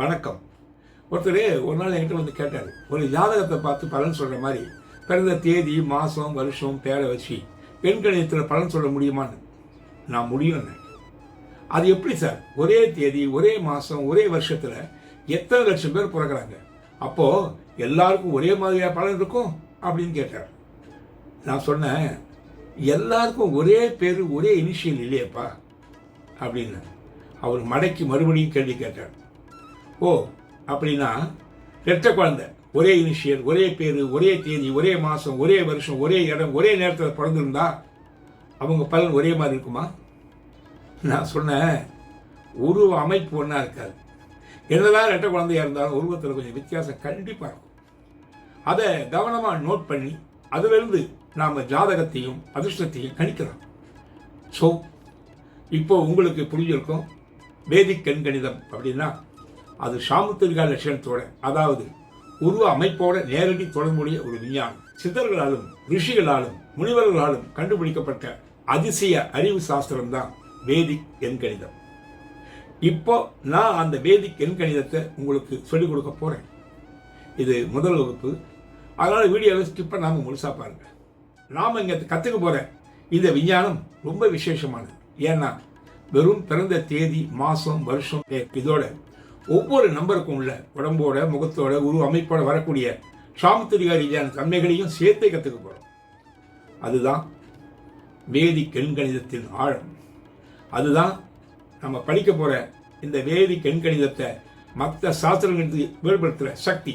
வணக்கம். ஒருத்தர் ஒரு நாள் என்கிட்ட வந்து கேட்டார் ஒரு ஜாதகத்தை பார்த்து பலன் சொல்கிற மாதிரி பிறந்த தேதி மாதம் வருஷம் பேரை வச்சு பெண்கணியத்தில் பலன் சொல்ல முடியுமான்னு. நான் முடியும்னு. அது எப்படி சார்? ஒரே தேதி ஒரே மாதம் ஒரே வருஷத்தில் எத்தனை லட்சம் பேர் பிறகுறாங்க அப்போது எல்லாருக்கும் ஒரே மாதிரியாக பலன் இருக்கும் அப்படின்னு கேட்டார். நான் சொன்னேன் எல்லாருக்கும் ஒரே பேர் ஒரே இனிஷியல் இல்லையேப்பா அப்படின்னு. அவர் மடக்கி மறுபடியும் கேள்வி கேட்டார். ஓ அப்படின்னா ரெட்ட குழந்தை. ஒரே இனிஷியல் ஒரே பேர் ஒரே தேதி ஒரே மாதம் ஒரே வருஷம் ஒரே இடம் ஒரே நேரத்தில் பிறந்திருந்தா அவங்க பலன் ஒரே மாதிரி இருக்குமா? நான் சொன்னேன் உருவ அமைப்பு ஒன்றா இருக்காது. என்னதான் ரெட்ட குழந்தையாக இருந்தாலும் உருவத்தில் கொஞ்சம் வித்தியாசம் கண்டிப்பாக இருக்கும். அதை கவனமாக நோட் பண்ணி அதிலிருந்து நாம் ஜாதகத்தையும் அதிர்ஷ்டத்தையும் கணிக்கிறோம். ஸோ இப்போ உங்களுக்கு புரிஞ்சிருக்கும் வேதிக் கண்கணிதம் அப்படின்னா அது சாமுத்திரிகா லட்சணத்தோட அதாவது உருவ அமைப்போட நேரடி தொடர்புடைய ஒரு விஞ்ஞானம். சித்தர்களாலும் ரிஷிகளாலும் முனிவர்களாலும் கண்டுபிடிக்கப்பட்ட அதிசய அறிவு சாஸ்திரம் தான் வேதிக் எண்கணிதம். இப்போ நான் அந்த வேதிக் எண்கணிதத்தை உங்களுக்கு சொல்லிக் கொடுக்க போறேன். இது முதல் வகுப்பு. அதனால் வீடியோவை ஸ்கிப் பண்ணாம முழுசா பாருங்க. நாம இங்கே கற்றுக்க போற இந்த விஞ்ஞானம் ரொம்ப விசேஷமானது. ஏன்னா வெறும் பிறந்த தேதி மாதம் வருஷம் இதோட ஒவ்வொரு நம்பருக்கும் உள்ள உடம்போட முகத்தோட உருவ அமைப்போட வரக்கூடிய சாமுத்திரிகா ரீதியான தன்மைகளையும் சேர்த்தே கற்றுக்க போகிறோம் அதுதான் வேதிக் எண்கணிதத்தின் ஆழம். அதுதான் நம்ம படிக்க போகிற இந்த வேதிக் எண்கணிதத்தை மற்ற சாஸ்திரங்களுக்கு வேறுபடுத்துகிற சக்தி.